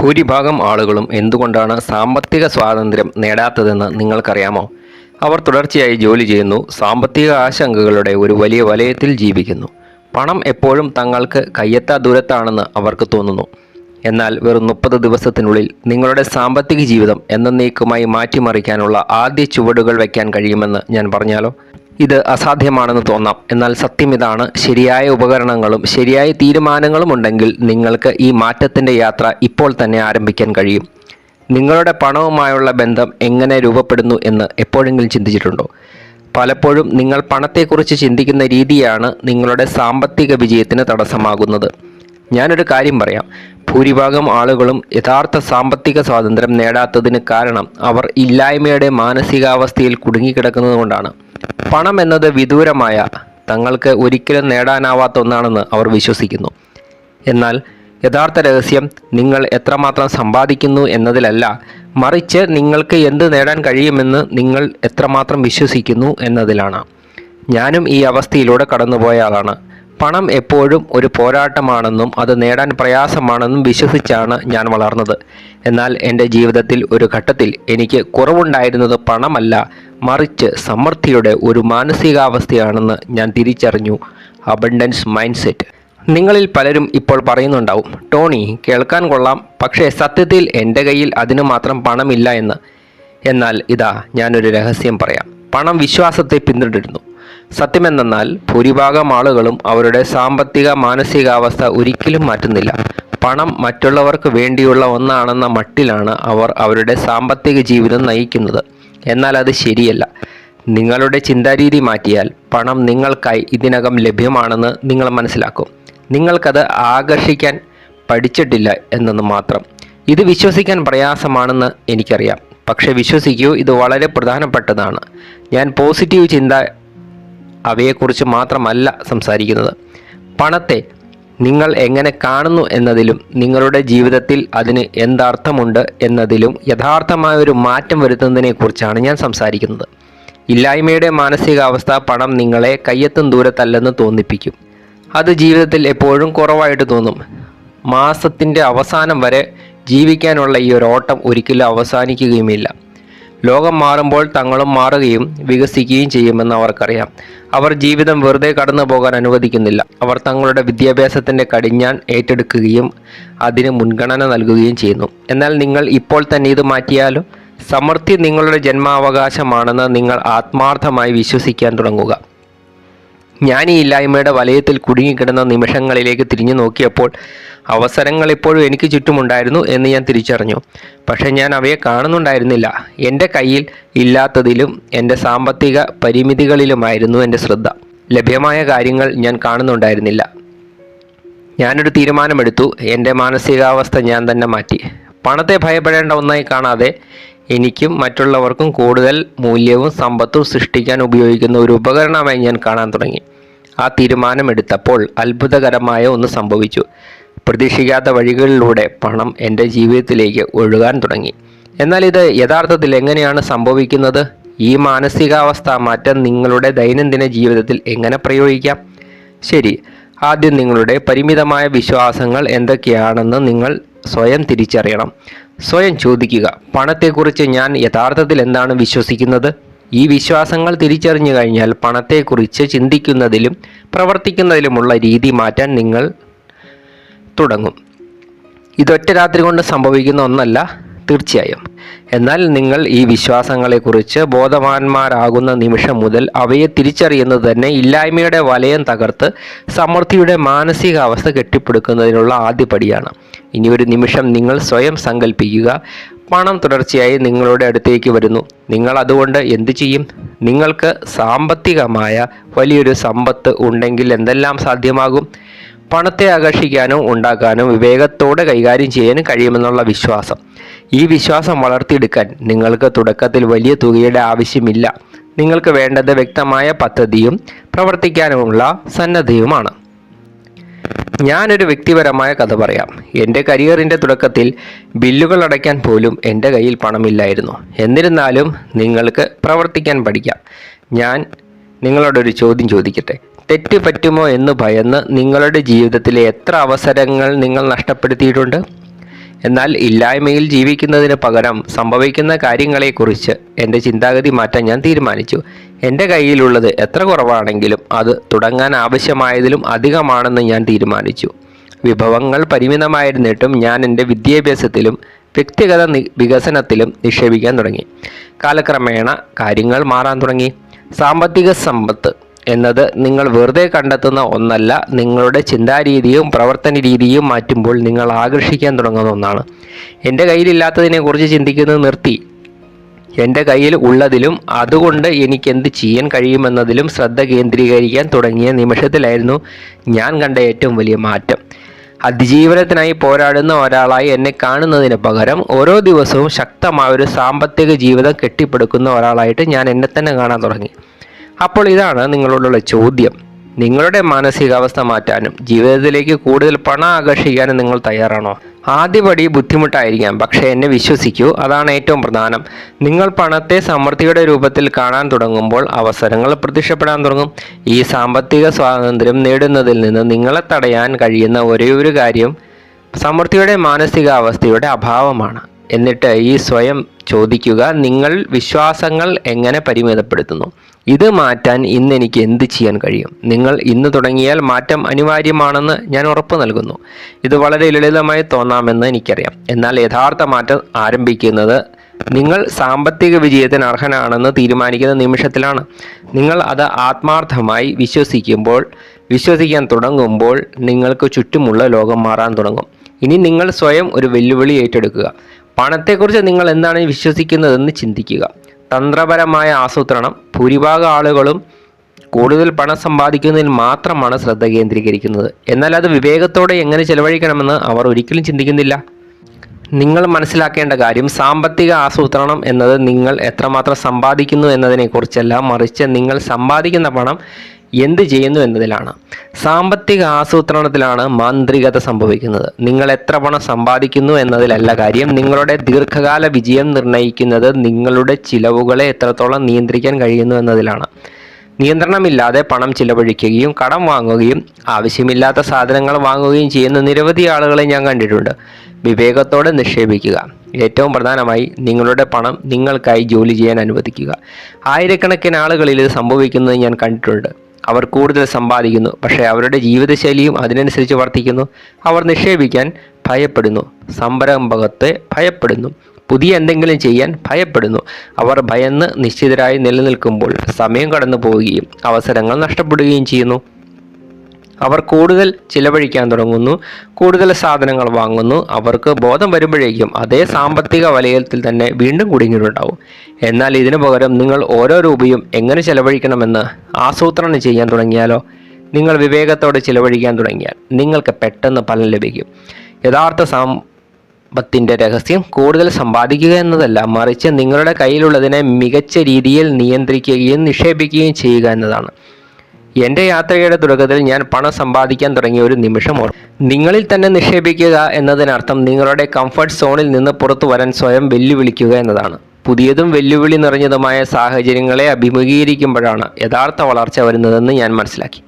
ഭൂരിഭാഗം ആളുകളും എന്തുകൊണ്ടാണ് സാമ്പത്തിക സ്വാതന്ത്ര്യം നേടാത്തതെന്ന് നിങ്ങൾക്കറിയാമോ? അവർ തുടർച്ചയായി ജോലി ചെയ്യുന്നു സാമ്പത്തിക ആശങ്കകളുടെ ഒരു വലിയ വലയത്തിൽ ജീവിക്കുന്നു. പണം എപ്പോഴും തങ്ങൾക്ക് കയ്യെത്താ ദൂരത്താണെന്ന് അവർക്ക് തോന്നുന്നു. എന്നാൽ വെറും മുപ്പത് ദിവസത്തിനുള്ളിൽ നിങ്ങളുടെ സാമ്പത്തിക ജീവിതം എന്നേക്കുമായി മാറ്റിമറിക്കാനുള്ള ആദ്യ ചുവടുകൾ വയ്ക്കാൻ കഴിയുമെന്ന് ഞാൻ പറഞ്ഞാലോ? ഇത് അസാധ്യമാണെന്ന് തോന്നാം. എന്നാൽ സത്യം ഇതാണ്. ശരിയായ ഉപകരണങ്ങളും ശരിയായ തീരുമാനങ്ങളും ഉണ്ടെങ്കിൽ നിങ്ങൾക്ക് ഈ മാറ്റത്തിന്റെ യാത്ര ഇപ്പോൾ തന്നെ ആരംഭിക്കാൻ കഴിയും. നിങ്ങളുടെ പണവുമായുള്ള ബന്ധം എങ്ങനെ രൂപപ്പെടുന്നു എന്ന് എപ്പോഴെങ്കിലും ചിന്തിച്ചിട്ടുണ്ടോ? പലപ്പോഴും നിങ്ങൾ പണത്തെക്കുറിച്ച് ചിന്തിക്കുന്ന രീതിയാണ് നിങ്ങളുടെ സാമ്പത്തിക വിജയത്തിന് തടസ്സമാകുന്നത്. ഞാനൊരു കാര്യം പറയാം. ഭൂരിഭാഗം ആളുകളും യഥാർത്ഥ സാമ്പത്തിക സ്വാതന്ത്ര്യം നേടാത്തതിന് കാരണം അവർ ഇല്ലായ്മയുടെ മാനസികാവസ്ഥയിൽ കുടുങ്ങിക്കിടക്കുന്നത് കൊണ്ടാണ് പണം എന്നത് വിദൂരമായ തങ്ങൾക്ക് ഒരിക്കലും നേടാനാവാത്ത ഒന്നാണെന്ന് അവർ വിശ്വസിക്കുന്നു. എന്നാൽ യഥാർത്ഥ രഹസ്യം നിങ്ങൾ എത്രമാത്രം സമ്പാദിക്കുന്നു എന്നതിലല്ല മറിച്ച് നിങ്ങൾക്ക് എന്ത് നേടാൻ കഴിയുമെന്ന് നിങ്ങൾ എത്രമാത്രം വിശ്വസിക്കുന്നു എന്നതിലാണ്. ഞാനും ഈ അവസ്ഥയിലൂടെ കടന്നുപോയ ആളാണ്. പണം എപ്പോഴും ഒരു പോരാട്ടമാണെന്നും അത് നേടാൻ പ്രയാസമാണെന്നും വിശ്വസിച്ചാണ് ഞാൻ വളർന്നത്. എന്നാൽ എന്റെ ജീവിതത്തിൽ ഒരു ഘട്ടത്തിൽ എനിക്ക് കുറവുണ്ടായിരുന്നത് പണമല്ല മറിച്ച് സമൃദ്ധിയുടെ ഒരു മാനസികാവസ്ഥയാണെന്ന് ഞാൻ തിരിച്ചറിഞ്ഞു. അബണ്ടൻസ് മൈൻഡ് സെറ്റ് നിങ്ങളിൽ പലരും ഇപ്പോൾ പറയുന്നുണ്ടാവും ടോണി കേൾക്കാൻ കൊള്ളാം പക്ഷേ സത്യത്തിൽ എന്റെ കയ്യിൽ അതിനു മാത്രം പണമില്ല എന്ന്. എന്നാൽ ഇതാ ഞാനൊരു രഹസ്യം പറയാം. പണം വിശ്വാസത്തെ പിന്തുടരുന്നു. സത്യമെന്തെന്നാൽ ഭൂരിഭാഗം ആളുകളും അവരുടെ സാമ്പത്തിക മാനസികാവസ്ഥ ഒരിക്കലും മാറ്റുന്നില്ല. പണം മറ്റുള്ളവർക്ക് വേണ്ടിയുള്ള ഒന്നാണെന്ന മട്ടിലാണ് അവർ അവരുടെ സാമ്പത്തിക ജീവിതം നയിക്കുന്നത്. എന്നാൽ അത് ശരിയല്ല. നിങ്ങളുടെ ചിന്താരീതി മാറ്റിയാൽ പണം നിങ്ങൾക്കായി ഇതിനകം ലഭ്യമാണെന്ന് നിങ്ങൾ മനസ്സിലാക്കും. നിങ്ങൾക്കത് ആകർഷിക്കാൻ പഠിച്ചിട്ടില്ല എന്നത് മാത്രം. ഇത് വിശ്വസിക്കാൻ പ്രയാസമാണെന്ന് എനിക്കറിയാം. പക്ഷേ വിശ്വസിക്കൂ ഇത് വളരെ പ്രധാനപ്പെട്ടതാണ്. ഞാൻ പോസിറ്റീവ് ചിന്ത അവയെക്കുറിച്ച് മാത്രമല്ല സംസാരിക്കുന്നത്. പണത്തെ നിങ്ങൾ എങ്ങനെ കാണുന്നു എന്നതിലും നിങ്ങളുടെ ജീവിതത്തിൽ അതിന് എന്തർത്ഥമുണ്ട് എന്നതിലും യഥാർത്ഥമായ ഒരു മാറ്റം വരുത്തുന്നതിനെക്കുറിച്ചാണ് ഞാൻ സംസാരിക്കുന്നത്. ഇല്ലായ്മയുടെ മാനസികാവസ്ഥ പണം നിങ്ങളെ കയ്യെത്തും ദൂരത്തല്ലെന്ന് തോന്നിപ്പിക്കും. അത് ജീവിതത്തിൽ എപ്പോഴും കുറവായിട്ട് തോന്നും. മാസത്തിന്റെ അവസാനം വരെ ജീവിക്കാനുള്ള ഈ ഒരു ഓട്ടം ഒരിക്കലും അവസാനിക്കുകയുമില്ല. ലോകം മാറുമ്പോൾ തങ്ങളും മാറുകയും വികസിക്കുകയും ചെയ്യുമെന്ന് അവർക്കറിയാം. അവർ ജീവിതം വെറുതെ കടന്നു പോകാൻ അനുവദിക്കുന്നില്ല. അവർ തങ്ങളുടെ വിദ്യാഭ്യാസത്തിന്റെ കടിഞ്ഞാൻ ഏറ്റെടുക്കുകയും അതിന് മുൻഗണന നൽകുകയും ചെയ്യുന്നു. എന്നാൽ നിങ്ങൾ ഇപ്പോൾ തന്നെ ഇത് മാറ്റിയാലും? സമൃദ്ധി നിങ്ങളുടെ ജന്മാവകാശമാണെന്ന് നിങ്ങൾ ആത്മാർത്ഥമായി വിശ്വസിക്കാൻ തുടങ്ങുക. ഞാൻ ഈ ഇല്ലായ്മയുടെ വലയത്തിൽ കുടുങ്ങിക്കിടന്ന നിമിഷങ്ങളിലേക്ക് തിരിഞ്ഞു നോക്കിയപ്പോൾ അവസരങ്ങൾ ഇപ്പോഴും എനിക്ക് ചുറ്റുമുണ്ടായിരുന്നു എന്ന് ഞാൻ തിരിച്ചറിഞ്ഞു. പക്ഷേ ഞാൻ അവയെ കാണുന്നുണ്ടായിരുന്നില്ല. എന്റെ കയ്യിൽ ഇല്ലാത്തതിലും എന്റെ സാമ്പത്തിക പരിമിതികളിലുമായിരുന്നു എന്റെ ശ്രദ്ധ. ലഭ്യമായ കാര്യങ്ങൾ ഞാൻ കാണുന്നുണ്ടായിരുന്നില്ല. ഞാനൊരു തീരുമാനമെടുത്തു. എന്റെ മാനസികാവസ്ഥ ഞാൻ തന്നെ മാറ്റി. പണത്തെ ഭയപ്പെടേണ്ട ഒന്നായി കാണാതെ എനിക്കും മറ്റുള്ളവർക്കും കൂടുതൽ മൂല്യവും സമ്പത്തും സൃഷ്ടിക്കാൻ ഉപയോഗിക്കുന്ന ഒരു ഉപകരണമായി ഞാൻ കാണാൻ തുടങ്ങി. ആ തീരുമാനമെടുത്തപ്പോൾ അത്ഭുതകരമായ ഒന്ന് സംഭവിച്ചു. പ്രതീക്ഷിക്കാത്ത വഴികളിലൂടെ പണം എന്റെ ജീവിതത്തിലേക്ക് ഒഴുകാൻ തുടങ്ങി. എന്നാൽ ഇത് യഥാർത്ഥത്തിൽ എങ്ങനെയാണ് സംഭവിക്കുന്നത്? ഈ മാനസികാവസ്ഥ മാറ്റം നിങ്ങളുടെ ദൈനംദിന ജീവിതത്തിൽ എങ്ങനെ പ്രയോഗിക്കാം? ശരി ആദ്യം നിങ്ങളുടെ പരിമിതമായ വിശ്വാസങ്ങൾ എന്തൊക്കെയാണെന്ന് നിങ്ങൾ സ്വയം തിരിച്ചറിയണം. സ്വയം ചോദിക്കുക പണത്തെക്കുറിച്ച് ഞാൻ യഥാർത്ഥത്തിൽ എന്താണ് വിശ്വസിക്കുന്നത്? ഈ വിശ്വാസങ്ങൾ തിരിച്ചറിഞ്ഞു കഴിഞ്ഞാൽ പണത്തെക്കുറിച്ച് ചിന്തിക്കുന്നതിലും പ്രവർത്തിക്കുന്നതിലുമുള്ള രീതി മാറ്റാൻ നിങ്ങൾ തുടങ്ങും. ഇതൊറ്റ രാത്രി കൊണ്ട് സംഭവിക്കുന്ന ഒന്നല്ല തീർച്ചയായും. എന്നാൽ നിങ്ങൾ ഈ വിശ്വാസങ്ങളെക്കുറിച്ച് ബോധവാന്മാരാകുന്ന നിമിഷം മുതൽ അവയെ തിരിച്ചറിയുന്നത് തന്നെ ഇല്ലായ്മയുടെ വലയം തകർത്ത് സമൃദ്ധിയുടെ മാനസികാവസ്ഥ കെട്ടിപ്പടുക്കുന്നതിനുള്ള ആദ്യപടിയാണ്. ഇനി ഒരു നിമിഷം നിങ്ങൾ സ്വയം സങ്കല്പിക്കുക പണം തുടർച്ചയായി നിങ്ങളുടെ അടുത്തേക്ക് വരുന്നു. നിങ്ങൾ അതുകൊണ്ട് എന്തു ചെയ്യും? നിങ്ങൾക്ക് സാമ്പത്തികമായ വലിയൊരു സമ്പത്ത് ഉണ്ടെങ്കിൽ എന്തെല്ലാം സാധ്യമാകും? പണത്തെ ആകർഷിക്കാനും ഉണ്ടാക്കാനും വിവേകത്തോടെ കൈകാര്യം ചെയ്യാനും കഴിയുമെന്നുള്ള വിശ്വാസം. ഈ വിശ്വാസം വളർത്തിയെടുക്കാൻ നിങ്ങൾക്ക് തുടക്കത്തിൽ വലിയ തുകയുടെ ആവശ്യമില്ല. നിങ്ങൾക്ക് വേണ്ടത് വ്യക്തമായ പദ്ധതിയും പ്രവർത്തിക്കാനുമുള്ള സന്നദ്ധയുമാണ്. ഞാനൊരു വ്യക്തിപരമായ കഥ പറയാം. എന്റെ കരിയറിന്റെ തുടക്കത്തിൽ ബില്ലുകൾ അടയ്ക്കാൻ പോലും എന്റെ കയ്യിൽ പണമില്ലായിരുന്നു. എന്നിരുന്നാലും നിങ്ങൾക്ക് പ്രവർത്തിക്കാൻ പഠിക്കാം. ഞാൻ നിങ്ങളോടൊരു ചോദ്യം ചോദിക്കട്ടെ? തെറ്റ് പറ്റുമോ എന്ന് ഭയന്ന് നിങ്ങളുടെ ജീവിതത്തിലെ എത്ര അവസരങ്ങൾ നിങ്ങൾ നഷ്ടപ്പെടുത്തിയിട്ടുണ്ട്? എന്നാൽ ഇല്ലായ്മയിൽ ജീവിക്കുന്നതിന് പകരം സംഭവിക്കുന്ന കാര്യങ്ങളെക്കുറിച്ച് എന്റെ ചിന്താഗതി മാറ്റാൻ ഞാൻ തീരുമാനിച്ചു. എന്റെ കയ്യിലുള്ളത് എത്ര കുറവാണെങ്കിലും അത് തുടങ്ങാൻ ആവശ്യമായതിലും അധികമാണെന്ന് ഞാൻ തീരുമാനിച്ചു. വിഭവങ്ങൾ പരിമിതമായിരുന്നിട്ടും ഞാൻ എന്റെ വിദ്യാഭ്യാസത്തിലും വ്യക്തിഗത വികസനത്തിലും നിക്ഷേപിക്കാൻ തുടങ്ങി. കാലക്രമേണ കാര്യങ്ങൾ മാറാൻ തുടങ്ങി. സാമ്പത്തിക സമ്പത്ത് എന്നത് നിങ്ങൾ വെറുതെ കണ്ടെത്തുന്ന ഒന്നല്ല നിങ്ങളുടെ ചിന്താരീതിയും പ്രവർത്തന രീതിയും മാറ്റുമ്പോൾ നിങ്ങൾ ആകർഷിക്കാൻ തുടങ്ങുന്ന ഒന്നാണ്. എന്റെ കയ്യിലില്ലാത്തതിനെക്കുറിച്ച് ചിന്തിക്കുന്നത് നിർത്തി. എന്റെ കയ്യിൽ ഉള്ളതിലും അതുകൊണ്ട് എനിക്ക് എന്ത് ചെയ്യാൻ കഴിയുമെന്നതിലും ശ്രദ്ധ കേന്ദ്രീകരിക്കാൻ തുടങ്ങിയ നിമിഷത്തിലായിരുന്നു ഞാൻ കണ്ട ഏറ്റവും വലിയ മാറ്റം. അതിജീവനത്തിനായി പോരാടുന്ന ഒരാളായി എന്നെ കാണുന്നതിന് പകരം ഓരോ ദിവസവും ശക്തമായ ഒരു സാമ്പത്തിക ജീവിതം കെട്ടിപ്പടുക്കുന്ന ഒരാളായിട്ട് ഞാൻ എന്നെ തന്നെ കാണാൻ തുടങ്ങി. അപ്പോൾ ഇതാണ് നിങ്ങളോടുള്ള ചോദ്യം. നിങ്ങളുടെ മാനസികാവസ്ഥ മാറ്റാനും ജീവിതത്തിലേക്ക് കൂടുതൽ പണം ആകർഷിക്കാനും നിങ്ങൾ തയ്യാറാണോ? ആദ്യപടി ബുദ്ധിമുട്ടായിരിക്കാം പക്ഷേ എന്നെ വിശ്വസിക്കൂ അതാണ് ഏറ്റവും പ്രധാനം. നിങ്ങൾ പണത്തെ സമൃദ്ധിയുടെ രൂപത്തിൽ കാണാൻ തുടങ്ങുമ്പോൾ അവസരങ്ങൾ പ്രത്യക്ഷപ്പെടാൻ തുടങ്ങും. ഈ സാമ്പത്തിക സ്വാതന്ത്ര്യം നേടുന്നതിൽ നിന്ന് നിങ്ങളെ തടയാൻ കഴിയുന്ന ഒരേയൊരു കാര്യം സമൃദ്ധിയുടെ മാനസികാവസ്ഥയുടെ അഭാവമാണ്. എന്നിട്ട് ഈ സ്വയം ചോദിക്കുക നിങ്ങൾ വിശ്വാസങ്ങൾ എങ്ങനെ പരിമിതപ്പെടുത്തുന്നു? ഇത് മാറ്റാൻ ഇന്ന് എനിക്ക് എന്ത് ചെയ്യാൻ കഴിയും? നിങ്ങൾ ഇന്ന് തുടങ്ങിയാൽ മാറ്റം അനിവാര്യമാണെന്ന് ഞാൻ ഉറപ്പ് നൽകുന്നു. ഇത് വളരെ ലളിതമായി തോന്നാമെന്ന് എനിക്കറിയാം. എന്നാൽ യഥാർത്ഥ മാറ്റം ആരംഭിക്കുന്നത് നിങ്ങൾ സാമ്പത്തിക വിജയത്തിന് അർഹനാണെന്ന് തീരുമാനിക്കുന്ന നിമിഷത്തിലാണ്. നിങ്ങൾ അത് ആത്മാർത്ഥമായി വിശ്വസിക്കുമ്പോൾ വിശ്വസിക്കാൻ തുടങ്ങുമ്പോൾ നിങ്ങൾക്ക് ചുറ്റുമുള്ള ലോകം മാറാൻ തുടങ്ങും. ഇനി നിങ്ങൾ സ്വയം ഒരു വെല്ലുവിളി ഏറ്റെടുക്കുക. പണത്തെക്കുറിച്ച് നിങ്ങൾ എന്താണ് വിശ്വസിക്കുന്നതെന്ന് ചിന്തിക്കുക. തന്ത്രപരമായ ആസൂത്രണം ഭൂരിഭാഗം ആളുകളും കൂടുതൽ പണം സമ്പാദിക്കുന്നതിൽ മാത്രമാണ് ശ്രദ്ധ കേന്ദ്രീകരിക്കുന്നത്. എന്നാൽ അത് വിവേകത്തോടെ എങ്ങനെ ചെലവഴിക്കണമെന്ന് അവർ ഒരിക്കലും ചിന്തിക്കുന്നില്ല. നിങ്ങൾ മനസ്സിലാക്കേണ്ട കാര്യം സാമ്പത്തിക ആസൂത്രണം എന്നത് നിങ്ങൾ എത്രമാത്രം സമ്പാദിക്കുന്നു എന്നതിനെക്കുറിച്ചല്ല മറിച്ച് നിങ്ങൾ സമ്പാദിക്കുന്ന പണം എന്ത് ചെയ്യുന്നു എന്നതിലാണ്. സാമ്പത്തിക ആസൂത്രണത്തിലാണ് മാന്ത്രികത സംഭവിക്കുന്നത്. നിങ്ങൾ എത്ര പണം സമ്പാദിക്കുന്നു എന്നതിലല്ല കാര്യം. നിങ്ങളുടെ ദീർഘകാല വിജയം നിർണയിക്കുന്നത് നിങ്ങളുടെ ചിലവുകളെ എത്രത്തോളം നിയന്ത്രിക്കാൻ കഴിയുന്നു എന്നതിലാണ്. നിയന്ത്രണമില്ലാതെ പണം ചിലവഴിക്കുകയും കടം വാങ്ങുകയും ആവശ്യമില്ലാത്ത സാധനങ്ങൾ വാങ്ങുകയും ചെയ്യുന്ന നിരവധി ആളുകളെ ഞാൻ കണ്ടിട്ടുണ്ട്. വിവേകത്തോടെ നിക്ഷേപിക്കുക. ഏറ്റവും പ്രധാനമായി നിങ്ങളുടെ പണം നിങ്ങൾക്കായി ജോലി ചെയ്യാൻ അനുവദിക്കുക. ആയിരക്കണക്കിന് ആളുകളിൽ ഇത് സംഭവിക്കുന്നത് ഞാൻ കണ്ടിട്ടുണ്ട്. അവർ കൂടുതൽ സമ്പാദിക്കുന്നു. പക്ഷേ അവരുടെ ജീവിതശൈലിയും അതിനനുസരിച്ച് വർദ്ധിക്കുന്നു അവർ നിക്ഷേപിക്കാൻ ഭയപ്പെടുന്നു. സംരംഭകത്തെ ഭയപ്പെടുന്നു. പുതിയ എന്തെങ്കിലും ചെയ്യാൻ ഭയപ്പെടുന്നു. അവർ ഭയന്ന് നിശ്ചിതരായി നിലനിൽക്കുമ്പോൾ സമയം കടന്നു പോവുകയും അവസരങ്ങൾ നഷ്ടപ്പെടുകയും ചെയ്യുന്നു. അവർ കൂടുതൽ ചിലവഴിക്കാൻ തുടങ്ങുന്നു കൂടുതൽ സാധനങ്ങൾ വാങ്ങുന്നു അവർക്ക് ബോധം വരുമ്പോഴേക്കും അതേ സാമ്പത്തിക വലയത്തിൽ തന്നെ വീണ്ടും കുടുങ്ങിയിട്ടുണ്ടാവും. എന്നാൽ ഇതിനു പകരം നിങ്ങൾ ഓരോ രൂപയും എങ്ങനെ ചിലവഴിക്കണമെന്ന് ആസൂത്രണം ചെയ്യാൻ തുടങ്ങിയാലോ? നിങ്ങൾ വിവേകത്തോടെ ചിലവഴിക്കാൻ തുടങ്ങിയാൽ നിങ്ങൾക്ക് പെട്ടെന്ന് ഫലം ലഭിക്കും. യഥാർത്ഥ സമ്പത്തിന്റെ രഹസ്യം കൂടുതൽ സമ്പാദിക്കുക എന്നതല്ല മറിച്ച് നിങ്ങളുടെ കയ്യിലുള്ളതിനെ മികച്ച രീതിയിൽ നിയന്ത്രിക്കുകയും നിക്ഷേപിക്കുകയും ചെയ്യുക എന്നതാണ്. എന്റെ യാത്രയുടെ തുടക്കത്തിൽ ഞാൻ പണം സമ്പാദിക്കാൻ തുടങ്ങിയ ഒരു നിമിഷം നിങ്ങളിൽ തന്നെ നിക്ഷേപിക്കുക എന്നതിനർത്ഥം നിങ്ങളുടെ കംഫർട്ട് സോണിൽ നിന്ന് പുറത്തു വരാൻ സ്വയം വെല്ലുവിളിക്കുക എന്നതാണ്. പുതിയതും വെല്ലുവിളി നിറഞ്ഞതുമായ സാഹചര്യങ്ങളെ അഭിമുഖീകരിക്കുമ്പോഴാണ് യഥാർത്ഥ വളർച്ച വരുന്നതെന്ന് ഞാൻ മനസ്സിലാക്കി.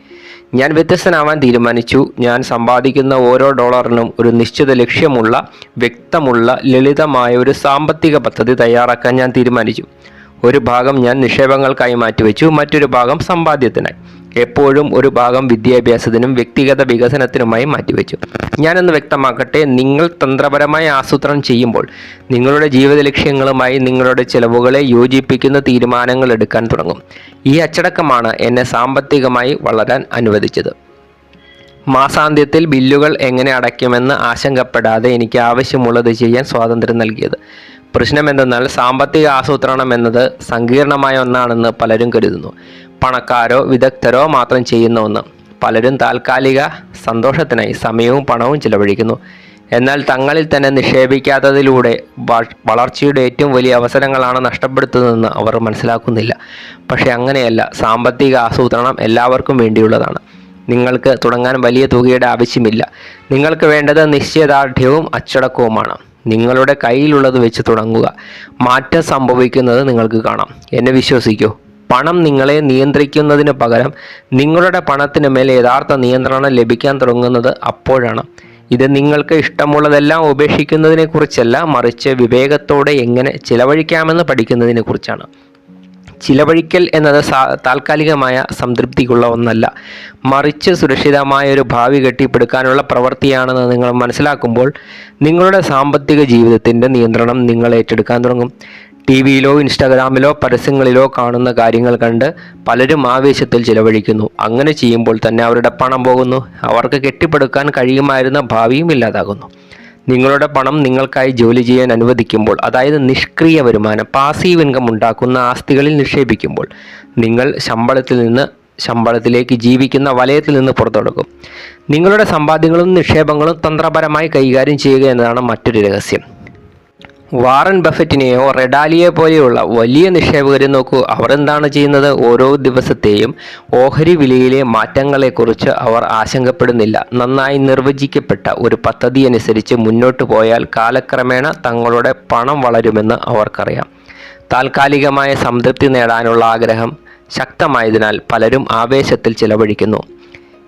ഞാൻ വ്യത്യസ്തനാവാൻ തീരുമാനിച്ചു. ഞാൻ സമ്പാദിക്കുന്ന ഓരോ ഡോളറിനും ഒരു നിശ്ചിത ലക്ഷ്യമുള്ള വ്യക്തമുള്ള ലളിതമായ ഒരു സാമ്പത്തിക പദ്ധതി തയ്യാറാക്കാൻ ഞാൻ തീരുമാനിച്ചു. ഒരു ഭാഗം ഞാൻ നിക്ഷേപങ്ങൾക്കായി മാറ്റിവെച്ചു മറ്റൊരു ഭാഗം സമ്പാദ്യത്തിനായി. എപ്പോഴും ഒരു ഭാഗം വിദ്യാഭ്യാസത്തിനും വ്യക്തിഗത വികസനത്തിനുമായി മാറ്റിവെച്ചു. ഞാനൊന്ന് വ്യക്തമാക്കട്ടെ നിങ്ങൾ തന്ത്രപരമായി ആസൂത്രണം ചെയ്യുമ്പോൾ നിങ്ങളുടെ ജീവിത ലക്ഷ്യങ്ങളുമായി നിങ്ങളുടെ ചിലവുകളെ യോജിപ്പിക്കുന്ന തീരുമാനങ്ങൾ എടുക്കാൻ തുടങ്ങും. ഈ അച്ചടക്കമാണ് എന്നെ സാമ്പത്തികമായി വളരാൻ അനുവദിച്ചത്. മാസാന്ത്യത്തിൽ ബില്ലുകൾ എങ്ങനെ അടയ്ക്കുമെന്ന് ആശങ്കപ്പെടാതെ എനിക്ക് ആവശ്യമുള്ളത് ചെയ്യാൻ സ്വാതന്ത്ര്യം നൽകിയത്. പ്രശ്നം എന്തെന്നാൽ സാമ്പത്തിക ആസൂത്രണം എന്നത് സങ്കീർണമായ ഒന്നാണെന്ന് പലരും കരുതുന്നു. പണക്കാരോ വിദഗ്ധരോ മാത്രം ചെയ്യുന്ന ഒന്ന്. പലരും താൽക്കാലിക സന്തോഷത്തിനായി സമയവും പണവും ചിലവഴിക്കുന്നു. എന്നാൽ തങ്ങളിൽ തന്നെ നിക്ഷേപിക്കാത്തതിലൂടെ വളർച്ചയുടെ ഏറ്റവും വലിയ അവസരങ്ങളാണ് നഷ്ടപ്പെടുത്തുന്നതെന്ന് അവർ മനസ്സിലാക്കുന്നില്ല. പക്ഷേ അങ്ങനെയല്ല. സാമ്പത്തിക ആസൂത്രണം എല്ലാവർക്കും വേണ്ടിയുള്ളതാണ്. നിങ്ങൾക്ക് തുടങ്ങാൻ വലിയ തുകയുടെ ആവശ്യമില്ല. നിങ്ങൾക്ക് വേണ്ടത് നിശ്ചയദാർഢ്യവും അച്ചടക്കവുമാണ്. നിങ്ങളുടെ കയ്യിലുള്ളത് വെച്ച് തുടങ്ങുക. മാറ്റം സംഭവിക്കുന്നത് നിങ്ങൾക്ക് കാണാം. എന്നെ വിശ്വസിക്കൂ. പണം നിങ്ങളെ നിയന്ത്രിക്കുന്നതിന് പകരം നിങ്ങളുടെ പണത്തിന് മേൽ യഥാർത്ഥ നിയന്ത്രണം ലഭിക്കാൻ തുടങ്ങുന്നത് അപ്പോഴാണ്. ഇത് നിങ്ങൾക്ക് ഇഷ്ടമുള്ളതെല്ലാം ഉപേക്ഷിക്കുന്നതിനെക്കുറിച്ചല്ല മറിച്ച് വിവേകത്തോടെ എങ്ങനെ ചിലവഴിക്കാമെന്ന് പഠിക്കുന്നതിനെ കുറിച്ചാണ് ചിലവഴിക്കൽ എന്നത് താൽക്കാലികമായ സംതൃപ്തിക്കുള്ള ഒന്നല്ല. മറിച്ച് സുരക്ഷിതമായ ഒരു ഭാവി കെട്ടിപ്പടുക്കാനുള്ള പ്രവൃത്തിയാണെന്ന് നിങ്ങൾ മനസ്സിലാക്കുമ്പോൾ നിങ്ങളുടെ സാമ്പത്തിക ജീവിതത്തിന്റെ നിയന്ത്രണം നിങ്ങൾ ഏറ്റെടുക്കാൻ തുടങ്ങും. ടി വിയിലോ ഇൻസ്റ്റാഗ്രാമിലോ പരസ്യങ്ങളിലോ കാണുന്ന കാര്യങ്ങൾ കണ്ട് പലരും ആവേശത്തിൽ ചിലവഴിക്കുന്നു. അങ്ങനെ ചെയ്യുമ്പോൾ തന്നെ അവരുടെ പണം പോകുന്നു. അവർക്ക് കെട്ടിപ്പടുക്കാൻ കഴിയുമായിരുന്ന ഭാവിയും ഇല്ലാതാകുന്നു. നിങ്ങളുടെ പണം നിങ്ങൾക്കായി ജോലി ചെയ്യാൻ അനുവദിക്കുമ്പോൾ അതായത് നിഷ്ക്രിയ വരുമാനം പാസീവ് ഇൻകം ഉണ്ടാക്കുന്ന ആസ്തികളിൽ നിക്ഷേപിക്കുമ്പോൾ നിങ്ങൾ ശമ്പളത്തിൽ നിന്ന് ശമ്പളത്തിലേക്ക് ജീവിക്കുന്ന വലയത്തിൽ നിന്ന് പുറത്തെടുക്കും. നിങ്ങളുടെ സമ്പാദ്യങ്ങളും നിക്ഷേപങ്ങളും തന്ത്രപരമായി കൈകാര്യം ചെയ്യുക എന്നതാണ് മറ്റൊരു രഹസ്യം. വാറൻ ബഫറ്റിനെയോ റെഡാലിയെ പോലെയുള്ള വലിയ നിക്ഷേപകരെ നോക്കൂ. അവർ എന്താണ് ചെയ്യുന്നത്? ഓരോ ദിവസത്തെയും ഓഹരി വിലയിലെ മാറ്റങ്ങളെക്കുറിച്ച് അവർ ആശങ്കപ്പെടുന്നില്ല. നന്നായി നിർവചിക്കപ്പെട്ട ഒരു പദ്ധതി അനുസരിച്ച് മുന്നോട്ട് പോയാൽ കാലക്രമേണ തങ്ങളുടെ പണം വളരുമെന്ന് അവർക്കറിയാം. താൽക്കാലികമായ സംതൃപ്തി നേടാനുള്ള ആഗ്രഹം ശക്തമായതിനാൽ പലരും ആവേശത്തിൽ ചിലവഴിക്കുന്നു.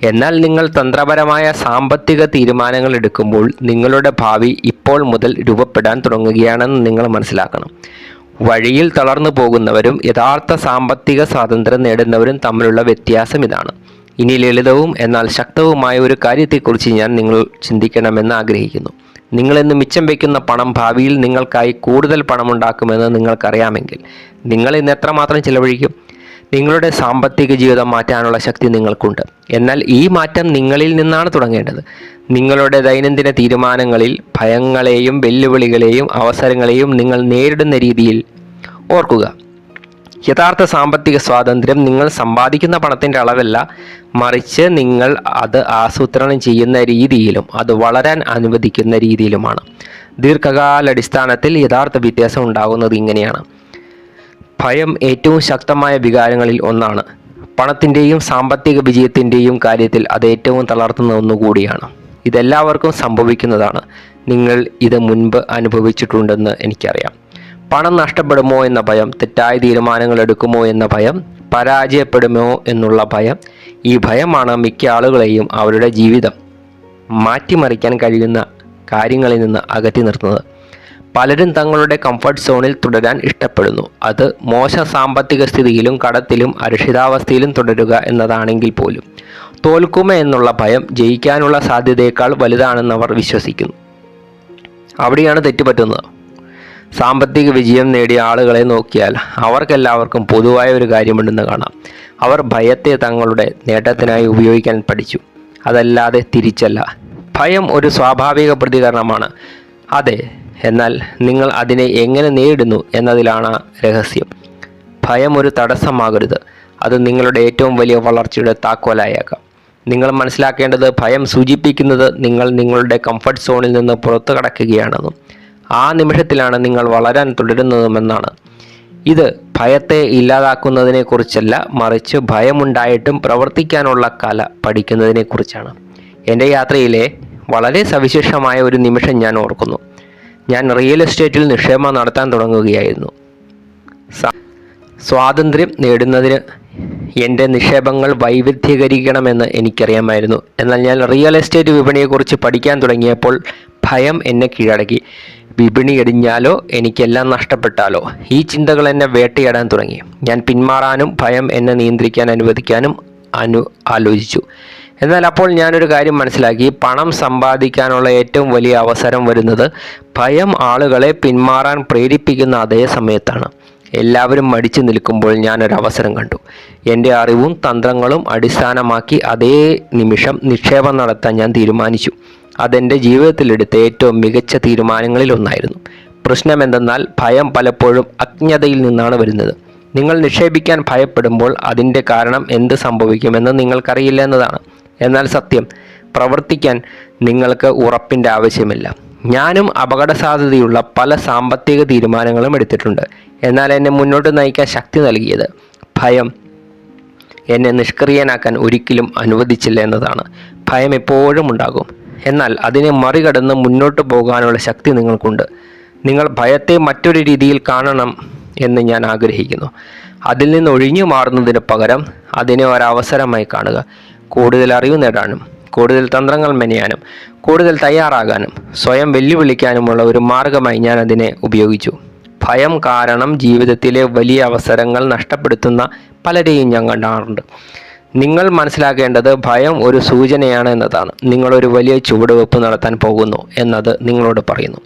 എന്നാൽ നിങ്ങൾ തന്ത്രപരമായ സാമ്പത്തിക തീരുമാനങ്ങൾ എടുക്കുമ്പോൾ നിങ്ങളുടെ ഭാവി ഇപ്പോൾ മുതൽ രൂപപ്പെടാൻ തുടങ്ങുകയാണെന്ന് നിങ്ങൾ മനസ്സിലാക്കണം. വഴിയിൽ തളർന്നു പോകുന്നവരും യഥാർത്ഥ സാമ്പത്തിക സ്വാതന്ത്ര്യം നേടുന്നവരും തമ്മിലുള്ള വ്യത്യാസം ഇതാണ്. ഇനി ലളിതവും എന്നാൽ ശക്തവുമായ ഒരു കാര്യത്തെക്കുറിച്ച് ഞാൻ നിങ്ങൾ ചിന്തിക്കണമെന്ന് ആഗ്രഹിക്കുന്നു. നിങ്ങൾ ഇന്ന് മിച്ചം വയ്ക്കുന്ന പണം ഭാവിയിൽ നിങ്ങൾക്കായി കൂടുതൽ പണമുണ്ടാക്കുമെന്ന് നിങ്ങൾക്കറിയാമെങ്കിൽ നിങ്ങൾ ഇന്ന് എത്രമാത്രം ചിലവഴിക്കും? നിങ്ങളുടെ സാമ്പത്തിക ജീവിതം മാറ്റാനുള്ള ശക്തി നിങ്ങൾക്കുണ്ട്. എന്നാൽ ഈ മാറ്റം നിങ്ങളിൽ നിന്നാണ് തുടങ്ങേണ്ടത്. നിങ്ങളുടെ ദൈനംദിന തീരുമാനങ്ങളിൽ ഭയങ്ങളെയും വെല്ലുവിളികളെയും അവസരങ്ങളെയും നിങ്ങൾ നേരിടുന്ന രീതിയിൽ ഓർക്കുക. യഥാർത്ഥ സാമ്പത്തിക സ്വാതന്ത്ര്യം നിങ്ങൾ സമ്പാദിക്കുന്ന പണത്തിന്റെ അളവല്ല മറിച്ച് നിങ്ങൾ അത് ആസൂത്രണം ചെയ്യുന്ന രീതിയിലും അത് വളരാൻ അനുവദിക്കുന്ന രീതിയിലുമാണ്. ദീർഘകാലാടിസ്ഥാനത്തിൽ യഥാർത്ഥ വ്യത്യാസം ഉണ്ടാകുന്നത് ഇങ്ങനെയാണ്. ഭയം ഏറ്റവും ശക്തമായ വികാരങ്ങളിൽ ഒന്നാണ്. പണത്തിന്റെയും സാമ്പത്തിക വിജയത്തിന്റെയും കാര്യത്തിൽ അത് ഏറ്റവും തളർത്തുന്ന ഒന്നുകൂടിയാണ് ഇതെല്ലാവർക്കും സംഭവിക്കുന്നതാണ്. നിങ്ങൾ ഇത് മുൻപ് അനുഭവിച്ചിട്ടുണ്ടെന്ന് എനിക്കറിയാം. പണം നഷ്ടപ്പെടുമോ എന്ന ഭയം തെറ്റായ തീരുമാനങ്ങൾ എടുക്കുമോ എന്ന ഭയം പരാജയപ്പെടുമോ എന്നുള്ള ഭയം ഈ ഭയമാണ് മിക്ക ആളുകളെയും അവരുടെ ജീവിതം മാറ്റിമറിക്കാൻ കഴിയുന്ന കാര്യങ്ങളിൽ നിന്ന് അകറ്റി നിർത്തുന്നത്. പലരും തങ്ങളുടെ കംഫർട്ട് സോണിൽ തുടരാൻ ഇഷ്ടപ്പെടുന്നു. അത് മോശ സാമ്പത്തിക സ്ഥിതിയിലും കടത്തിലും അരക്ഷിതാവസ്ഥയിലും തുടരുക എന്നതാണെങ്കിൽ പോലും. തോൽക്കുമ എന്നുള്ള ഭയം ജയിക്കാനുള്ള സാധ്യതയേക്കാൾ അവർ വിശ്വസിക്കുന്നു. അവിടെയാണ് തെറ്റുപറ്റുന്നത്. സാമ്പത്തിക വിജയം നേടിയ ആളുകളെ നോക്കിയാൽ അവർക്കെല്ലാവർക്കും പൊതുവായ ഒരു കാര്യമുണ്ടെന്ന് കാണാം. അവർ ഭയത്തെ തങ്ങളുടെ നേട്ടത്തിനായി ഉപയോഗിക്കാൻ പഠിച്ചു. അതല്ലാതെ തിരിച്ചല്ല. ഭയം ഒരു സ്വാഭാവിക പ്രതികരണമാണ്. അതെ എന്നാൽ നിങ്ങൾ അതിനെ എങ്ങനെ നേരിടുന്നു എന്നതിലാണ് രഹസ്യം. ഭയം ഒരു തടസ്സമാകരുത്. അത് നിങ്ങളുടെ ഏറ്റവും വലിയ വളർച്ചയുടെ താക്കോലായേക്കാം. നിങ്ങൾ മനസ്സിലാക്കേണ്ടത് ഭയം സൂചിപ്പിക്കുന്നത് നിങ്ങൾ നിങ്ങളുടെ കംഫർട്ട് സോണിൽ നിന്ന് പുറത്തു കടക്കുകയാണെന്നും ആ നിമിഷത്തിലാണ് നിങ്ങൾ വളരാൻ തുടരുന്നതുമെന്നാണ്. ഇത് ഭയത്തെ ഇല്ലാതാക്കുന്നതിനെക്കുറിച്ചല്ല മറിച്ച് ഭയമുണ്ടായിട്ടും പ്രവർത്തിക്കാനുള്ള കല പഠിക്കുന്നതിനെക്കുറിച്ചാണ്. എന്റെ യാത്രയിലെ വളരെ സവിശേഷമായ ഒരു നിമിഷം ഞാൻ ഓർക്കുന്നു. ഞാൻ റിയൽ എസ്റ്റേറ്റിൽ നിക്ഷേപം നടത്താൻ തുടങ്ങുകയായിരുന്നു. സ്വാതന്ത്ര്യം നേടുന്നതിന് എന്റെ നിക്ഷേപങ്ങൾ വൈവിധ്യീകരിക്കണമെന്ന് എനിക്കറിയാമായിരുന്നു. എന്നാൽ ഞാൻ റിയൽ എസ്റ്റേറ്റ് വിപണിയെക്കുറിച്ച് പഠിക്കാൻ തുടങ്ങിയപ്പോൾ ഭയം എന്നെ കീഴടക്കി. വിപണി ഇടിഞ്ഞാലോ എനിക്കെല്ലാം നഷ്ടപ്പെട്ടാലോ ഈ ചിന്തകൾ എന്നെ വേട്ടയാടാൻ തുടങ്ങി. ഞാൻ പിന്മാറാനും ഭയം എന്നെ നിയന്ത്രിക്കാൻ അനുവദിക്കാനും അനു ആലോചിച്ചു. എന്നാൽ അപ്പോൾ ഞാനൊരു കാര്യം മനസ്സിലാക്കി. പണം സമ്പാദിക്കാനുള്ള ഏറ്റവും വലിയ അവസരം വരുന്നത് ഭയം ആളുകളെ പിന്മാറാൻ പ്രേരിപ്പിക്കുന്ന അതേ സമയത്താണ്. എല്ലാവരും മടിച്ചു നിൽക്കുമ്പോൾ ഞാനൊരു അവസരം കണ്ടു. എന്റെ അറിവും തന്ത്രങ്ങളും അടിസ്ഥാനമാക്കി അതേ നിമിഷം നിക്ഷേപം നടത്താൻ ഞാൻ തീരുമാനിച്ചു. അതെന്റെ ജീവിതത്തിലെടുത്ത ഏറ്റവും മികച്ച തീരുമാനങ്ങളിൽ ഒന്നായിരുന്നു. പ്രശ്നം എന്തെന്നാൽ ഭയം പലപ്പോഴും അജ്ഞതയിൽ നിന്നാണ് വരുന്നത്. നിങ്ങൾ നിക്ഷേപിക്കാൻ ഭയപ്പെടുമ്പോൾ അതിന്റെ കാരണം എന്ത് സംഭവിക്കുമെന്ന് നിങ്ങൾക്കറിയില്ല എന്നതാണ്. എന്നാൽ സത്യം പ്രവർത്തിക്കാൻ നിങ്ങൾക്ക് ഉറപ്പിന്റെ ആവശ്യമില്ല. ഞാനും അപകട സാധ്യതയുള്ള പല സാമ്പത്തിക തീരുമാനങ്ങളും എടുത്തിട്ടുണ്ട്. എന്നാൽ എന്നെ മുന്നോട്ട് നയിക്കാൻ ശക്തി നൽകിയത് ഭയം. എന്നെ നിഷ്ക്രിയനാക്കാൻ ഒരിക്കലും അനുവദിച്ചില്ല എന്നതാണ്. ഭയം എപ്പോഴും ഉണ്ടാകും. എന്നാൽ അതിനെ മറികടന്ന് മുന്നോട്ട് പോകാനുള്ള ശക്തി നിങ്ങൾക്കുണ്ട്. നിങ്ങൾ ഭയത്തെ മറ്റൊരു രീതിയിൽ കാണണം എന്ന് ഞാൻ ആഗ്രഹിക്കുന്നു. അതിൽ നിന്ന് ഒഴിഞ്ഞു മാറുന്നതിന് പകരം അതിനെ ഒരവസരമായി കാണുക. കൂടുതൽ അറിവ് നേടാനും കൂടുതൽ തന്ത്രങ്ങൾ മെനയാനും കൂടുതൽ തയ്യാറാകാനും സ്വയം വെല്ലുവിളിക്കാനുമുള്ള ഒരു മാർഗമായി ഞാൻ അതിനെ ഉപയോഗിച്ചു. ഭയം കാരണം ജീവിതത്തിലെ വലിയ അവസരങ്ങൾ നഷ്ടപ്പെടുത്തുന്ന പലരെയും ഞാൻ കണ്ടാറുണ്ട്. നിങ്ങൾ മനസ്സിലാക്കേണ്ടത് ഭയം ഒരു സൂചനയാണ് എന്നതാണ്. നിങ്ങളൊരു വലിയ ചുവടുവെപ്പ് നടത്താൻ പോകുന്നു എന്നത് നിങ്ങളോട് പറയുന്നു.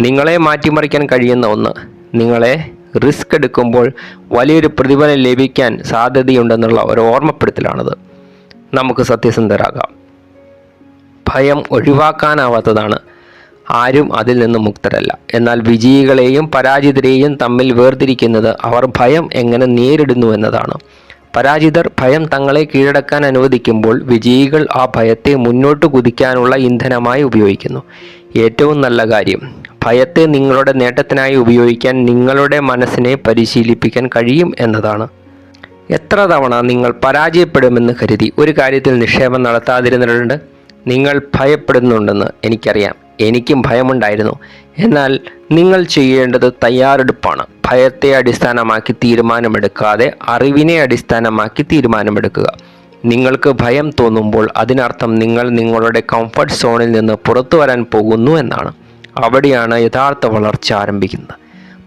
നിങ്ങളെ മാറ്റിമറിക്കാൻ കഴിയുന്ന ഒന്ന് നിങ്ങളെ റിസ്ക് എടുക്കുമ്പോൾ വലിയൊരു പ്രതിഫലം ലഭിക്കാൻ സാധ്യതയുണ്ടെന്നുള്ള ഒരു ഓർമ്മപ്പെടുത്തലാണത്. നമുക്ക് സത്യസന്ധരാകാം. ഭയം ഒഴിവാക്കാനാവാത്തതാണ് ആരും അതിൽ നിന്ന് മുക്തരല്ല. എന്നാൽ വിജയികളെയും പരാജിതരെയും തമ്മിൽ വേർതിരിക്കുന്നത് അവർ ഭയം എങ്ങനെ നേരിടുന്നു എന്നതാണ്. പരാജിതർ ഭയം തങ്ങളെ കീഴടക്കാൻ അനുവദിക്കുമ്പോൾ വിജയികൾ ആ ഭയത്തെ മുന്നോട്ട് കുതിക്കാനുള്ള ഇന്ധനമായി ഉപയോഗിക്കുന്നു. ഏറ്റവും നല്ല കാര്യം ഭയത്തെ നിങ്ങളുടെ നേട്ടത്തിനായി ഉപയോഗിക്കാൻ നിങ്ങളുടെ മനസ്സിനെ പരിശീലിപ്പിക്കാൻ കഴിയും എന്നതാണ്. എത്ര തവണ നിങ്ങൾ പരാജയപ്പെടുമെന്ന് കരുതി ഒരു കാര്യത്തിൽ നിക്ഷേപം നടത്താതിരുന്നിട്ടുണ്ട്? നിങ്ങൾ ഭയപ്പെടുന്നുണ്ടെന്ന് എനിക്കറിയാം. എനിക്കും ഭയമുണ്ടായിരുന്നു. എന്നാൽ നിങ്ങൾ ചെയ്യേണ്ടത് തയ്യാറെടുപ്പാണ്. ഭയത്തെ അടിസ്ഥാനമാക്കി തീരുമാനമെടുക്കാതെ അറിവിനെ അടിസ്ഥാനമാക്കി തീരുമാനമെടുക്കുക. നിങ്ങൾക്ക് ഭയം തോന്നുമ്പോൾ അതിനർത്ഥം നിങ്ങൾ നിങ്ങളുടെ കംഫർട്ട് സോണിൽ നിന്ന് പുറത്തു വരാൻ പോകുന്നു എന്നാണ്. അവിടെയാണ് യഥാർത്ഥ വളർച്ച ആരംഭിക്കുന്നത്.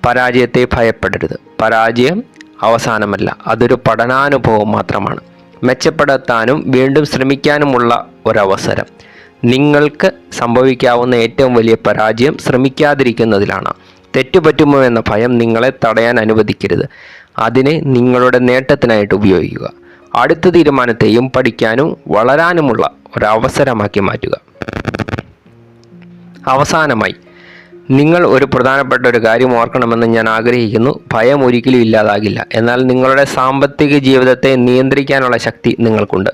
പരാജയത്തെ ഭയപ്പെടരുത്. പരാജയം അവസാനമല്ല. അതൊരു പഠനാനുഭവം മാത്രമാണ്. മെച്ചപ്പെടുത്താനും വീണ്ടും ശ്രമിക്കാനുമുള്ള ഒരവസരം. നിങ്ങൾക്ക് സംഭവിക്കാവുന്ന ഏറ്റവും വലിയ പരാജയം ശ്രമിക്കാതിരിക്കുന്നതിലാണ്. തെറ്റുപറ്റുമോ എന്ന ഭയം നിങ്ങളെ തടയാൻ അനുവദിക്കരുത്. അതിനെ നിങ്ങളുടെ നേട്ടത്തിനായിട്ട് ഉപയോഗിക്കുക. അടുത്ത തീരുമാനത്തെയും പഠിക്കാനും വളരാനുമുള്ള ഒരവസരമാക്കി മാറ്റുക. അവസാനമായി നിങ്ങൾ ഒരു പ്രധാനപ്പെട്ട ഒരു കാര്യം ഓർക്കണമെന്ന് ഞാൻ ആഗ്രഹിക്കുന്നു. ഭയം ഒരിക്കലും ഇല്ലാതാകില്ല. എന്നാൽ നിങ്ങളുടെ സാമ്പത്തിക ജീവിതത്തെ നിയന്ത്രിക്കാനുള്ള ശക്തി നിങ്ങൾക്കുണ്ട്.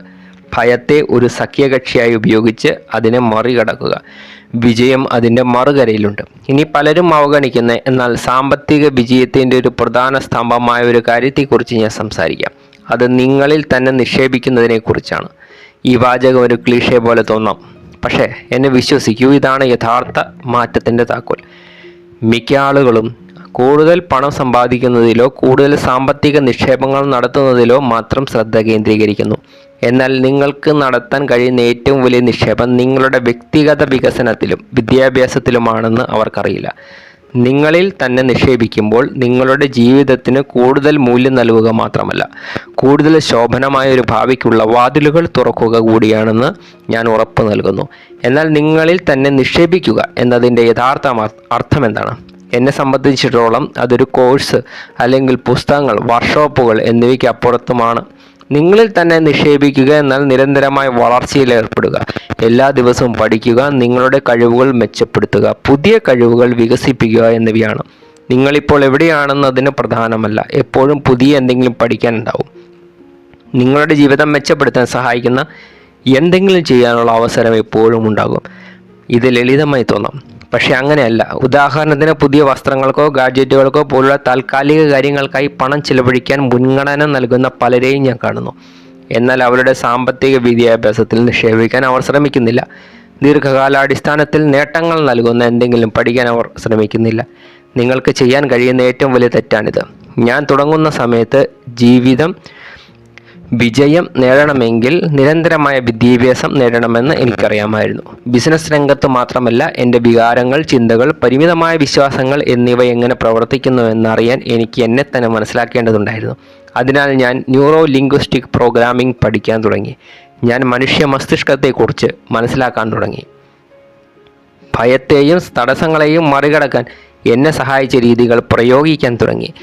ഭയത്തെ ഒരു സഖ്യകക്ഷിയായി ഉപയോഗിച്ച് അതിനെ മറികടക്കുക. വിജയം അതിന്റെ മറുകരയിലുണ്ട്. ഇനി പലരും അവഗണിക്കുന്ന എന്നാൽ സാമ്പത്തിക വിജയത്തിന്റെ ഒരു പ്രധാന സ്തംഭമായ ഒരു കാര്യത്തെക്കുറിച്ച് ഞാൻ സംസാരിക്കാം. അത് നിങ്ങളിൽ തന്നെ നിക്ഷേപിക്കുന്നതിനെക്കുറിച്ചാണ്. ഈ വാചകം ഒരു ക്ലീഷേ പോലെ തോന്നാം. പക്ഷേ എന്നെ വിശ്വസിക്കൂ. ഇതാണ് യഥാർത്ഥ മാറ്റത്തിന്റെ താക്കോൽ. മിക്ക ആളുകളും കൂടുതൽ പണം സമ്പാദിക്കുന്നതിലോ കൂടുതൽ സാമ്പത്തിക നിക്ഷേപങ്ങൾ നടത്തുന്നതിലോ മാത്രം ശ്രദ്ധ കേന്ദ്രീകരിക്കുന്നു. എന്നാൽ നിങ്ങൾക്ക് നടത്താൻ കഴിയുന്ന ഏറ്റവും വലിയ നിക്ഷേപം നിങ്ങളുടെ വ്യക്തിഗത വികസനത്തിലും വിദ്യാഭ്യാസത്തിലുമാണെന്ന് അവർക്കറിയില്ല. നിങ്ങളിൽ തന്നെ നിക്ഷേപിക്കുമ്പോൾ നിങ്ങളുടെ ജീവിതത്തിന് കൂടുതൽ മൂല്യം നൽകുക മാത്രമല്ല കൂടുതൽ ശോഭനമായ ഒരു ഭാവിക്കുള്ള വാതിലുകൾ തുറക്കുക കൂടിയാണെന്ന് ഞാൻ ഉറപ്പ് നൽകുന്നു. എന്നാൽ നിങ്ങളിൽ തന്നെ നിക്ഷേപിക്കുക എന്നതിന്റെ യഥാർത്ഥ അർത്ഥം എന്താണ്? എന്നെ സംബന്ധിച്ചിടത്തോളം അതൊരു കോഴ്സ് അല്ലെങ്കിൽ പുസ്തകങ്ങൾ വർക്ക്ഷോപ്പുകൾ എന്നിവയ്ക്ക് അപ്പുറത്തുമാണ്. നിങ്ങളിൽ തന്നെ നിക്ഷേപിക്കുക എന്നാൽ നിരന്തരമായ വളർച്ചയിൽ ഏർപ്പെടുക. എല്ലാ ദിവസവും പഠിക്കുക നിങ്ങളുടെ കഴിവുകൾ മെച്ചപ്പെടുത്തുക പുതിയ കഴിവുകൾ വികസിപ്പിക്കുക എന്നിവയാണ്. നിങ്ങളിപ്പോൾ എവിടെയാണെന്നതിന് പ്രധാനമല്ല എപ്പോഴും പുതിയ എന്തെങ്കിലും പഠിക്കാനുണ്ടാവും നിങ്ങളുടെ ജീവിതം മെച്ചപ്പെടുത്താൻ സഹായിക്കുന്ന എന്തെങ്കിലും ചെയ്യാനുള്ള അവസരം എപ്പോഴും ഉണ്ടാകും. ഇത് ലളിതമായി തോന്നാം. പക്ഷെ അങ്ങനെയല്ല. ഉദാഹരണത്തിന് പുതിയ വസ്ത്രങ്ങൾക്കോ ഗാഡ്ജറ്റുകൾക്കോ പോലുള്ള താൽക്കാലിക കാര്യങ്ങൾക്കായി പണം ചിലവഴിക്കാൻ മുൻഗണന നൽകുന്ന പലരെയും ഞാൻ കാണുന്നു. എന്നാൽ അവരുടെ സാമ്പത്തിക വിദ്യാഭ്യാസത്തിൽ നിക്ഷേപിക്കാൻ അവർ ശ്രമിക്കുന്നില്ല. ദീർഘകാലാടിസ്ഥാനത്തിൽ നേട്ടങ്ങൾ നൽകുന്ന എന്തെങ്കിലും പഠിക്കാൻ അവർ ശ്രമിക്കുന്നില്ല. നിങ്ങൾക്ക് ചെയ്യാൻ കഴിയുന്ന ഏറ്റവും വലിയ തെറ്റാണിത്. ഞാൻ തുടങ്ങുന്ന സമയത്ത് ജീവിതം വിജയം നേടണമെങ്കിൽ നിരന്തരമായ വിദ്യാഭ്യാസം നേടണമെന്ന് എനിക്കറിയാമായിരുന്നു. ബിസിനസ് രംഗത്ത് മാത്രമല്ല എന്റെ വികാരങ്ങൾ ചിന്തകൾ പരിമിതമായ വിശ്വാസങ്ങൾ എന്നിവ എങ്ങനെ പ്രവർത്തിക്കുന്നു എന്നറിയാൻ എനിക്ക് എന്നെ തന്നെ മനസ്സിലാക്കേണ്ടതുണ്ടായിരുന്നു. അതിനാൽ ഞാൻ ന്യൂറോ ലിംഗ്വിസ്റ്റിക് പ്രോഗ്രാമിംഗ് പഠിക്കാൻ തുടങ്ങി. ഞാൻ മനുഷ്യ മസ്തിഷ്കത്തെക്കുറിച്ച് മനസ്സിലാക്കാൻ തുടങ്ങി. ഭയത്തെയും തടസ്സങ്ങളെയും മറികടക്കാൻ എന്നെ സഹായിച്ച രീതികൾ പ്രയോഗിക്കാൻ തുടങ്ങി.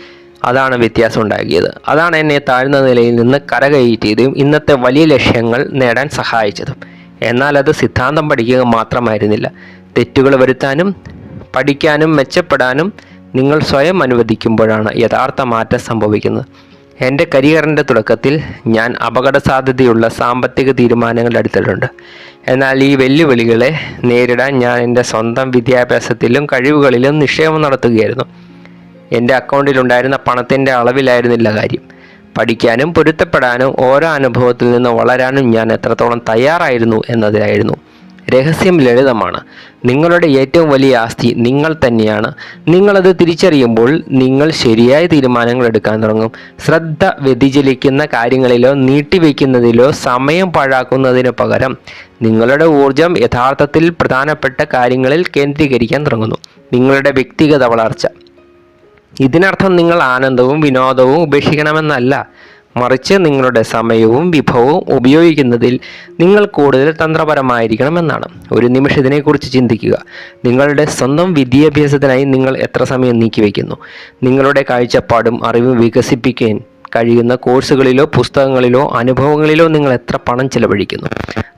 അതാണ് വ്യത്യാസം ഉണ്ടാക്കിയത്. അതാണ് എന്നെ താഴ്ന്ന നിലയിൽ നിന്ന് കരകയറ്റിയതും ഇന്നത്തെ വലിയ ലക്ഷ്യങ്ങൾ നേടാൻ സഹായിച്ചതും. എന്നാൽ അത് സിദ്ധാന്തം പഠിക്കുക മാത്രമായിരുന്നില്ല. തെറ്റുകൾ വരുത്താനും പഠിക്കാനും മെച്ചപ്പെടാനും നിങ്ങൾ സ്വയം അനുവദിക്കുമ്പോഴാണ് യഥാർത്ഥ മാറ്റം സംഭവിക്കുന്നത്. എന്റെ കരിയറിന്റെ തുടക്കത്തിൽ ഞാൻ അപകട സാധ്യതയുള്ള സാമ്പത്തിക തീരുമാനങ്ങൾ എടുത്തിട്ടുണ്ട് എന്നാൽ ഈ വെല്ലുവിളികളെ നേരിടാൻ ഞാൻ എന്റെ സ്വന്തം വിദ്യാഭ്യാസത്തിലും കഴിവുകളിലും നിക്ഷേപം നടത്തുകയായിരുന്നു. എന്റെ അക്കൗണ്ടിലുണ്ടായിരുന്ന പണത്തിന്റെ അളവിലായിരുന്നില്ല കാര്യം. പഠിക്കാനും പൊരുത്തപ്പെടാനും ഓരോ അനുഭവത്തിൽ നിന്ന് വളരാനും ഞാൻ എത്രത്തോളം തയ്യാറായിരുന്നു എന്നതിലായിരുന്നു. രഹസ്യം ലളിതമാണ്. നിങ്ങളുടെ ഏറ്റവും വലിയ ആസ്തി നിങ്ങൾ തന്നെയാണ്. നിങ്ങളത് തിരിച്ചറിയുമ്പോൾ നിങ്ങൾ ശരിയായ തീരുമാനങ്ങൾ എടുക്കാൻ തുടങ്ങും. ശ്രദ്ധ വ്യതിചലിക്കുന്ന കാര്യങ്ങളിലോ നീട്ടിവെക്കുന്നതിലോ സമയം പാഴാക്കുന്നതിനു പകരം നിങ്ങളുടെ ഊർജം യഥാർത്ഥത്തിൽ പ്രധാനപ്പെട്ട കാര്യങ്ങളിൽ കേന്ദ്രീകരിക്കാൻ തുടങ്ങുന്നു. നിങ്ങളുടെ വ്യക്തിഗത വളർച്ച. ഇതിനർത്ഥം നിങ്ങൾ ആനന്ദവും വിനോദവും ഉപേക്ഷിക്കണമെന്നല്ല. മറിച്ച് നിങ്ങളുടെ സമയവും വിഭവവും ഉപയോഗിക്കുന്നതിൽ നിങ്ങൾ കൂടുതൽ തന്ത്രപരമായിരിക്കണമെന്നാണ്. ഒരു നിമിഷം ഇതിനെക്കുറിച്ച് ചിന്തിക്കുക. നിങ്ങളുടെ സ്വന്തം വിദ്യാഭ്യാസത്തിനായി നിങ്ങൾ എത്ര സമയം നീക്കിവെക്കുന്നു? നിങ്ങളുടെ കാഴ്ചപ്പാടും അറിവും വികസിപ്പിക്കാൻ കഴിയുന്ന കോഴ്സുകളിലോ പുസ്തകങ്ങളിലോ അനുഭവങ്ങളിലോ നിങ്ങൾ എത്ര പണം ചിലവഴിക്കുന്നു?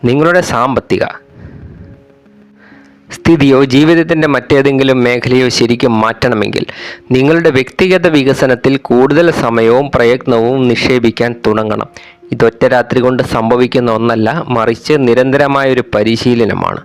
നിങ്ങളുടെ സാമ്പത്തിക സ്ഥിതിയോ ജീവിതത്തിന്റെ മറ്റേതെങ്കിലും മേഖലയോ ശരിക്കും മാറ്റണമെങ്കിൽ നിങ്ങളുടെ വ്യക്തിഗത വികസനത്തിൽ കൂടുതൽ സമയവും പ്രയത്നവും നിക്ഷേപിക്കാൻ തുടങ്ങണം. ഇതൊറ്റ രാത്രി കൊണ്ട് സംഭവിക്കുന്ന ഒന്നല്ല മറിച്ച് നിരന്തരമായൊരു പരിശീലനമാണ്.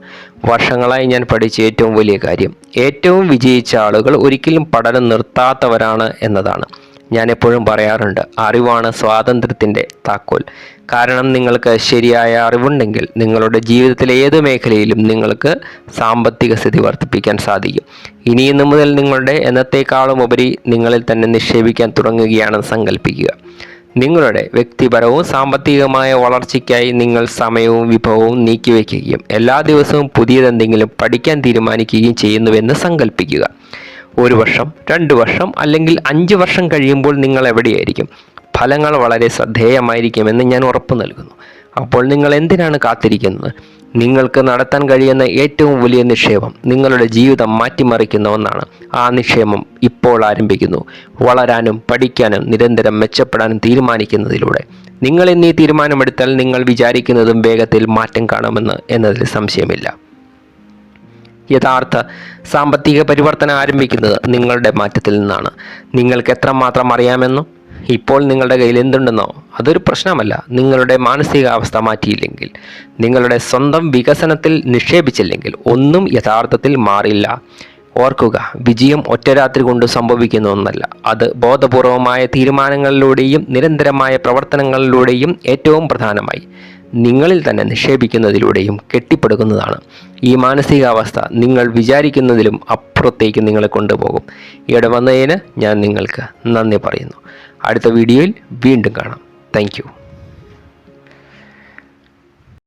വർഷങ്ങളായി ഞാൻ പഠിച്ച ഏറ്റവും വലിയ കാര്യം ഏറ്റവും വിജയിച്ച ആളുകൾ ഒരിക്കലും പഠനം നിർത്താത്തവരാണ് എന്നതാണ്. ഞാൻ എപ്പോഴും പറയാറുണ്ട് അറിവാണ് സ്വാതന്ത്ര്യത്തിന്റെ താക്കോൽ. കാരണം നിങ്ങൾക്ക് ശരിയായ അറിവുണ്ടെങ്കിൽ നിങ്ങളുടെ ജീവിതത്തിലെ ഏത് മേഖലയിലും നിങ്ങൾക്ക് സാമ്പത്തിക സ്ഥിതി വർദ്ധിപ്പിക്കാൻ സാധിക്കും. ഇനി ഇന്ന് മുതൽ നിങ്ങളുടെ എന്നത്തേക്കാളും ഉപരി നിങ്ങളിൽ തന്നെ നിക്ഷേപിക്കാൻ തുടങ്ങുകയാണെന്ന് സങ്കല്പിക്കുക നിങ്ങളുടെ വ്യക്തിപരവും സാമ്പത്തികമായ വളർച്ചയ്ക്കായി നിങ്ങൾ സമയവും വിഭവവും നീക്കിവെക്കുകയും എല്ലാ ദിവസവും പുതിയതെന്തെങ്കിലും പഠിക്കാൻ തീരുമാനിക്കുകയും ചെയ്യുന്നുവെന്ന് സങ്കല്പിക്കുക ഒരു വർഷം രണ്ട് വർഷം അല്ലെങ്കിൽ അഞ്ച് വർഷം കഴിയുമ്പോൾ നിങ്ങൾ എവിടെയായിരിക്കും? ഫലങ്ങൾ വളരെ ശ്രദ്ധേയമായിരിക്കുമെന്ന് ഞാൻ ഉറപ്പു നൽകുന്നു. അപ്പോൾ നിങ്ങൾ എന്തിനാണ് കാത്തിരിക്കുന്നത്? നിങ്ങൾക്ക് നടത്താൻ കഴിയുന്ന ഏറ്റവും വലിയ നിക്ഷേപം നിങ്ങളുടെ ജീവിതം മാറ്റിമറിക്കുന്ന ഒന്നാണ്. ആ നിക്ഷേപം ഇപ്പോൾ ആരംഭിക്കുന്നു. വളരാനും പഠിക്കാനും നിരന്തരം മെച്ചപ്പെടാനും തീരുമാനിക്കുന്നതിലൂടെ. നിങ്ങൾ എന്നീ തീരുമാനമെടുത്താൽ നിങ്ങൾ വിചാരിക്കുന്നതും വേഗത്തിൽ മാറ്റം കാണുമെന്ന് എന്നതിൽ സംശയമില്ല. യഥാർത്ഥ സാമ്പത്തിക പരിവർത്തനം ആരംഭിക്കുന്നത് നിങ്ങളുടെ മാറ്റത്തിൽ നിന്നാണ്. നിങ്ങൾക്ക് എത്രമാത്രം അറിയാമെന്നോ? ഇപ്പോൾ നിങ്ങളുടെ കയ്യിൽ എന്തുണ്ടെന്നോ അതൊരു പ്രശ്നമല്ല. നിങ്ങളുടെ മാനസികാവസ്ഥ മാറ്റിയില്ലെങ്കിൽ നിങ്ങളുടെ സ്വന്തം വികസനത്തിൽ നിക്ഷേപിച്ചില്ലെങ്കിൽ ഒന്നും യഥാർത്ഥത്തിൽ മാറില്ല. ഓർക്കുക വിജയം ഒറ്റ രാത്രി കൊണ്ട് സംഭവിക്കുന്ന ഒന്നല്ല. അത് ബോധപൂർവമായ തീരുമാനങ്ങളിലൂടെയും നിരന്തരമായ പ്രവർത്തനങ്ങളിലൂടെയും ഏറ്റവും പ്രധാനമായി. നിങ്ങളിൽ തന്നെ നിക്ഷേപിക്കുന്നതിലൂടെയും കെട്ടിപ്പടുക്കുന്നതാണ്. ഈ മാനസികാവസ്ഥ നിങ്ങൾ വിചാരിക്കുന്നതിലും അപ്പുറത്തേക്ക് നിങ്ങളെ കൊണ്ടുപോകും. ഇവിടെ വന്നതിന് ഞാൻ നിങ്ങൾക്ക് നന്ദി പറയുന്നു. അടുത്ത വീഡിയോയിൽ വീണ്ടും കാണാം. താങ്ക്